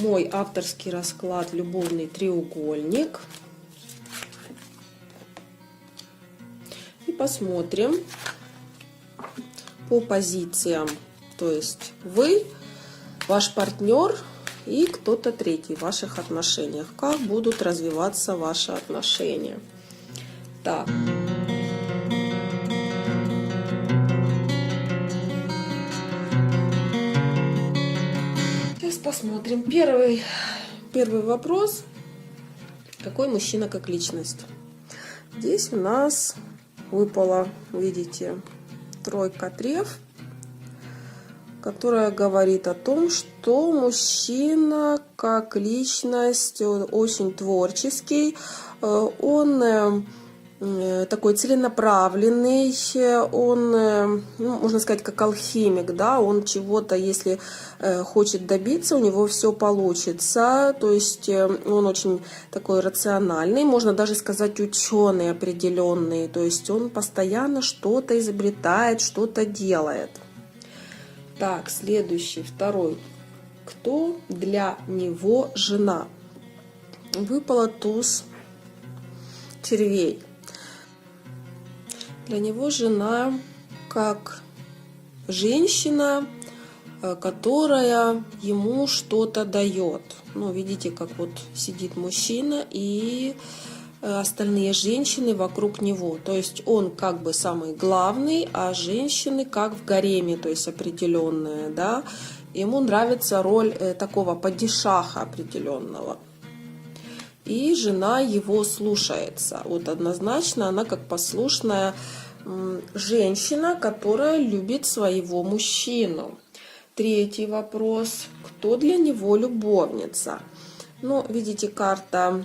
мой авторский расклад «Любовный треугольник». И посмотрим по позициям. То есть вы, ваш партнер и кто-то третий в ваших отношениях. Как будут развиваться ваши отношения. Так. Посмотрим. Первый, первый вопрос. Какой мужчина как личность? Здесь у нас выпала, видите, тройка треф, которая говорит о том, что мужчина как личность очень творческий, э, он Э, такой целенаправленный, он, э, ну, можно сказать, как алхимик, да, он чего-то, если э, хочет добиться, у него все получится, то есть он очень такой рациональный, можно даже сказать ученый определенный, то есть он постоянно что-то изобретает, что-то делает. Так, следующий, второй. Кто для него жена? Выпала туз червей. Для него жена как женщина, э, которая ему что-то дает. Ну, видите, как вот сидит мужчина и э, остальные женщины вокруг него. То есть он как бы самый главный, а женщины как в гареме, то есть определенная, да. Ему нравится роль э, такого падишаха определенного и жена его слушается. Вот однозначно она как послушная женщина, которая любит своего мужчину. Третий вопрос. Кто для него любовница? Ну, видите, карта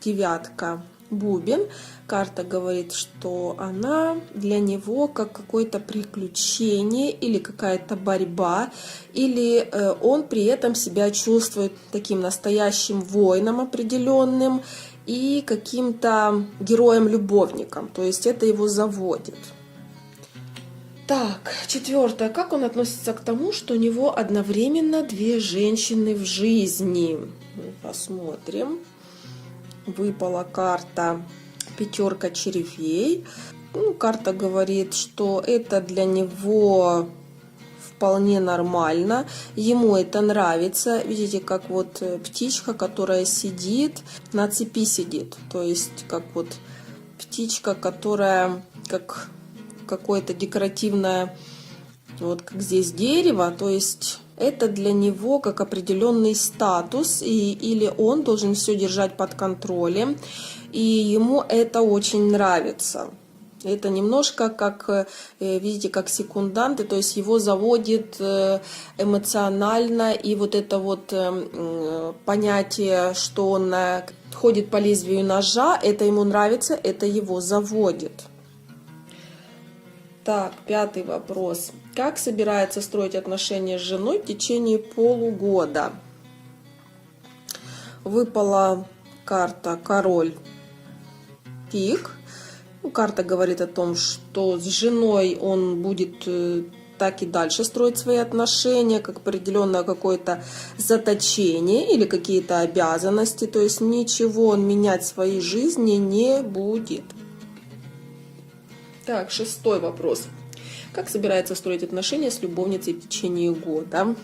девятка бубен. Карта говорит, что она для него как какое-то приключение или какая-то борьба, или э, он при этом себя чувствует таким настоящим воином определенным и каким-то героем-любовником. То есть это его заводит. Так, четвертое. Как он относится к тому, что у него одновременно две женщины в жизни? Посмотрим выпала карта пятерка червей. Ну, карта говорит, что это для него вполне нормально. Ему это нравится. Видите, как вот э, птичка, которая сидит, на цепи сидит. То есть, как вот птичка, которая как какое-то декоративное, вот как здесь дерево. То есть это для него как определенный статус, и, или он должен все держать под контролем, и ему это очень нравится. Это немножко как, э, видите, как секунданты, то есть его заводит э, эмоционально, и вот это вот э, понятие, что он ходит по лезвию ножа, это ему нравится, это его заводит. Так, пятый вопрос. Как собирается строить отношения с женой в течение полугода? Выпала карта король пик. Ну, карта говорит о том, что с женой он будет э, так и дальше строить свои отношения, как определенное какое-то заточение или какие-то обязанности. То есть ничего он менять в своей жизни не будет. Так, шестой вопрос. Как собирается строить отношения с любовницей в течение года?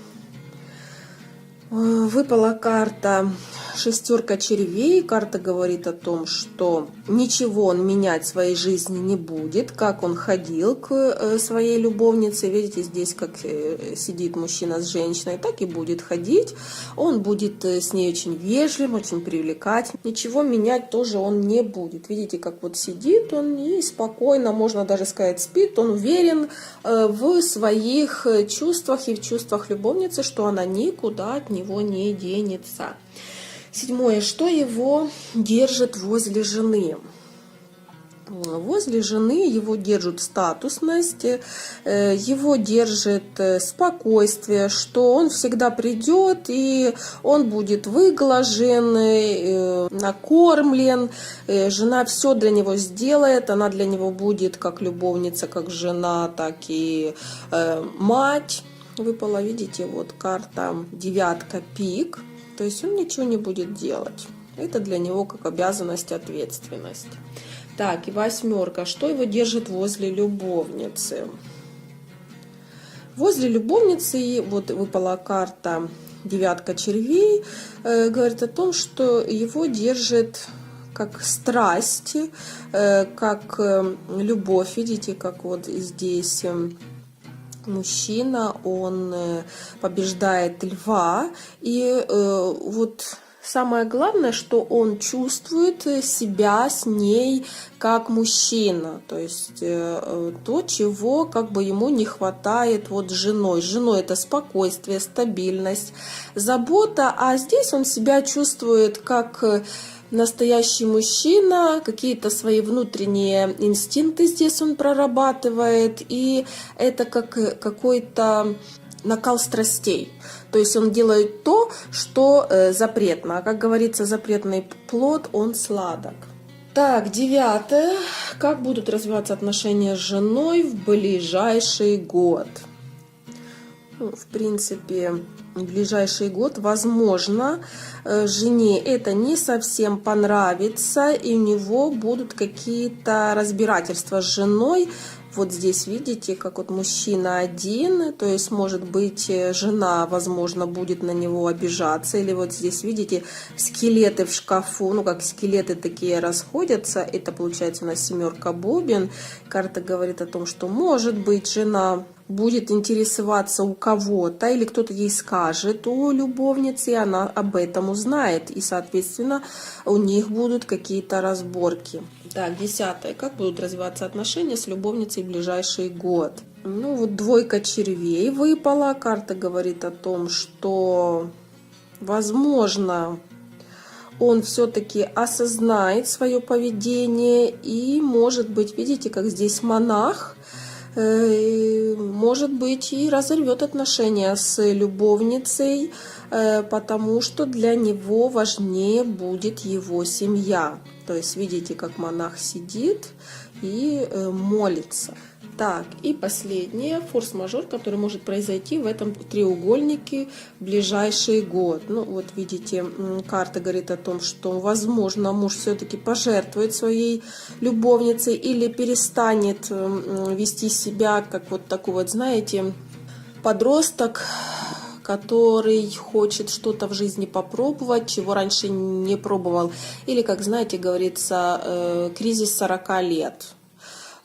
Э, выпала карта шестерка червей. Карта говорит о том, что ничего он менять в своей жизни не будет, как он ходил к э, своей любовнице. Видите, здесь как э, сидит мужчина с женщиной, так и будет ходить. Он будет э, с ней очень вежливым, очень привлекательным. Ничего менять тоже он не будет. Видите, как вот сидит он и спокойно, можно даже сказать, спит. Он уверен в своих чувствах и в чувствах любовницы, что она никуда от него не денется. Седьмое. Что его держит возле жены? Возле жены его держит статусность, э, его держит э, спокойствие, что он всегда придет и он будет выглажен, э, накормлен, жена все для него сделает, она для него будет как любовница, как жена, так и мать. Выпала, видите, вот карта девятка пик – То есть он ничего не будет делать. Это для него как обязанность, ответственность. Так, и восьмерка. Что его держит возле любовницы? Возле любовницы вот выпала карта девятка червей. Э, говорит о том, что его держит как страсть, э, как э, любовь. Видите, как вот здесь э, мужчина, он э, побеждает льва. И э, вот Самое главное, что он чувствует себя с ней как мужчина, то есть э, то, чего как бы ему не хватает вот с женой. С женой это спокойствие, стабильность, забота, а здесь он себя чувствует как настоящий мужчина, какие-то свои внутренние инстинкты здесь он прорабатывает, и это как какой-то накал страстей. То есть он делает то, что э, запретно. А как говорится, запретный плод, он сладок. Так, девятое. Как будут развиваться отношения с женой в ближайший год? Ну, в принципе, в ближайший год, возможно, э, жене это не совсем понравится, и у него будут какие-то разбирательства с женой вот здесь видите, как вот мужчина один, то есть, может быть, э, жена, возможно, будет на него обижаться. Или вот здесь видите, скелеты в шкафу, ну, как скелеты такие расходятся. Это получается у нас семерка бубен. Карта говорит о том, что, может быть, жена будет интересоваться у кого-то, или кто-то ей скажет о любовнице, и она об этом узнает. И, соответственно, у них будут какие-то разборки. Так, десятое. Как будут развиваться отношения с любовницей в ближайший год? Ну, вот двойка червей выпала. Карта говорит о том, что, возможно, он все-таки осознает свое поведение и, может быть, видите, как здесь монах, может быть, и разорвет отношения с любовницей, э, потому что для него важнее будет его семья. То есть видите, как монах сидит и э, молится. Так, и последнее, форс-мажор, который может произойти в этом треугольнике в ближайший год. Ну, вот видите, карта говорит о том, что, возможно, муж все-таки пожертвует своей любовницей или перестанет вести себя как вот такой вот, знаете, подросток, который хочет что-то в жизни попробовать, чего раньше не пробовал. Или, как знаете, говорится, э, кризис 40 лет.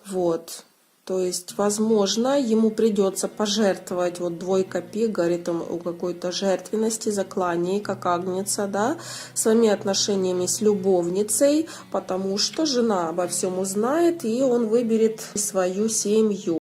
Вот. То есть, возможно, ему придется пожертвовать, вот двойка пи, говорит он о какой-то жертвенности, заклании, как агнца, да, своими отношениями с любовницей, потому что жена обо всем узнает, и он выберет свою семью.